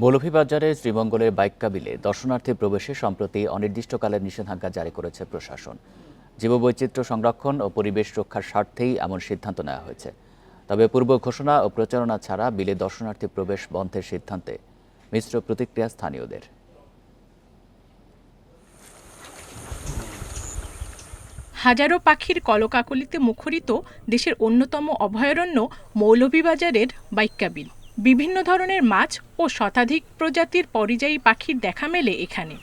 মৌলভীবাজারে শ্রীমঙ্গলের বাইক্কা বিলে দর্শনার্থী প্রবেশে সম্প্রতি অনির্দিষ্টকালের নিষেধাজ্ঞা জারি করেছে প্রশাসন। জীববৈচিত্র্য সংরক্ষণ ও পরিবেশ রক্ষার স্বার্থেই এমন সিদ্ধান্ত নেওয়া হয়েছে। তবে পূর্ব ঘোষণা ও প্রচারণা ছাড়া বিলে দর্শনার্থী প্রবেশ বন্ধের সিদ্ধান্তে মিশ্র প্রতিক্রিয়া স্থানীয়দের। হাজারো পাখির কলকাকলিতে মুখরিত দেশের অন্যতম অভয়ারণ্য মৌলভীবাজারের বাইক্কাবিল। বিভিন্ন ধরনের মাছ ও শতাধিক প্রজাতির পরিযায়ী পাখির দেখা মেলে এখানে।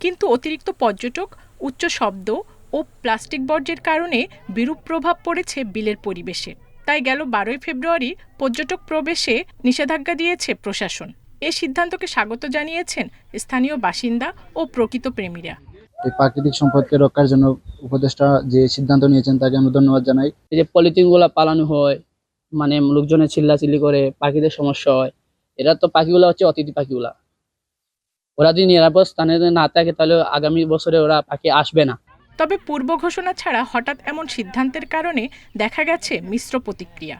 কিন্তু অতিরিক্ত পর্যটক উচ্চ শব্দ ও প্লাস্টিক বর্জ্যের কারণে বিরূপ প্রভাব পড়েছে বিলের পরিবেশে। তাই গেল বারোই ফেব্রুয়ারি পর্যটক প্রবেশে নিষেধাজ্ঞা দিয়েছে প্রশাসন। এ সিদ্ধান্তকে স্বাগত জানিয়েছেন স্থানীয় বাসিন্দা ও প্রকৃত প্রেমীরা। এই প্রাকৃতিক সম্পদকে রক্ষার জন্য উপদেষ্টা যে সিদ্ধান্ত নিয়েছেন তাকে আমরা ধন্যবাদ জানাই। এই যে পলিথিনগুলো পালানো হয় মানে লোকজনের চিল্লাচিল্লি করে পাখিদের সমস্যা হয়। এরা তো পাখিগুলো হচ্ছে অতিথি পাখিগুলা। ওরা যদি নিরাপদ স্থানে না থাকে তাহলে আগামী বছরে ওরা পাখি আসবে না। তবে পূর্ব ঘোষণা ছাড়া হঠাৎ এমন সিদ্ধান্তের কারণে দেখা গেছে মিশ্র প্রতিক্রিয়া।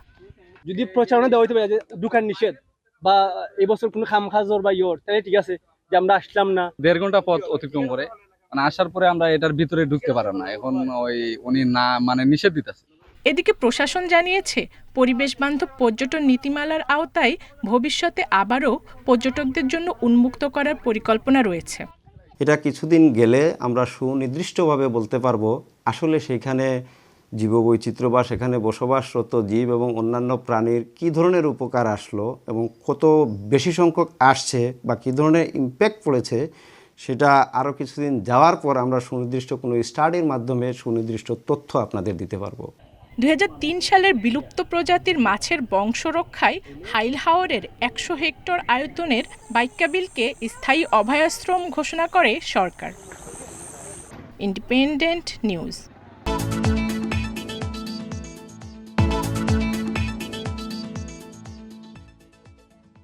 যদি প্রচারণা দেওয়া হইতে পারে যে দোকান নিষেধ বা এবছর কোনো খাম খাজর বা ইয়র তাহলে ঠিক আছে যে আমরা আসলাম না। দেড় ঘণ্টা পথ অতিক্রম করে। মানে আসার পরে আমরা এটার ভিতরে ঢুকতে পারলাম না। এখন ওই উনি না মানে নিষেধ দিতেছে। এদিকে প্রশাসন জানিয়েছে পরিবেশ বান্ধব পর্যটন নীতিমালার আওতায় ভবিষ্যতে আবারও পর্যটকদের জন্য উন্মুক্ত করার পরিকল্পনা রয়েছে। এটা কিছুদিন গেলে আমরা সুনির্দিষ্টভাবে বলতে পারব, আসলে সেখানে জীববৈচিত্র্য বা সেখানে বসবাসরত জীব এবং অন্যান্য প্রাণীর কী ধরনের উপকার আসলো এবং কত বেশি সংখ্যক আসছে বা কী ধরনের ইম্প্যাক্ট পড়েছে, সেটা আরও কিছুদিন যাওয়ার পর আমরা সুনির্দিষ্ট কোনো স্টাডির মাধ্যমে সুনির্দিষ্ট তথ্য আপনাদের দিতে পারব। দু হাজার তিন সালের বিলুপ্ত প্রজাতির মাছের বংশ রক্ষায় হাইল হাওরের একশো হেক্টর আয়তনের বাইক্যাবিলকে স্থায়ী অভয়াশ্রম ঘোষণা করে সরকার। Independent news.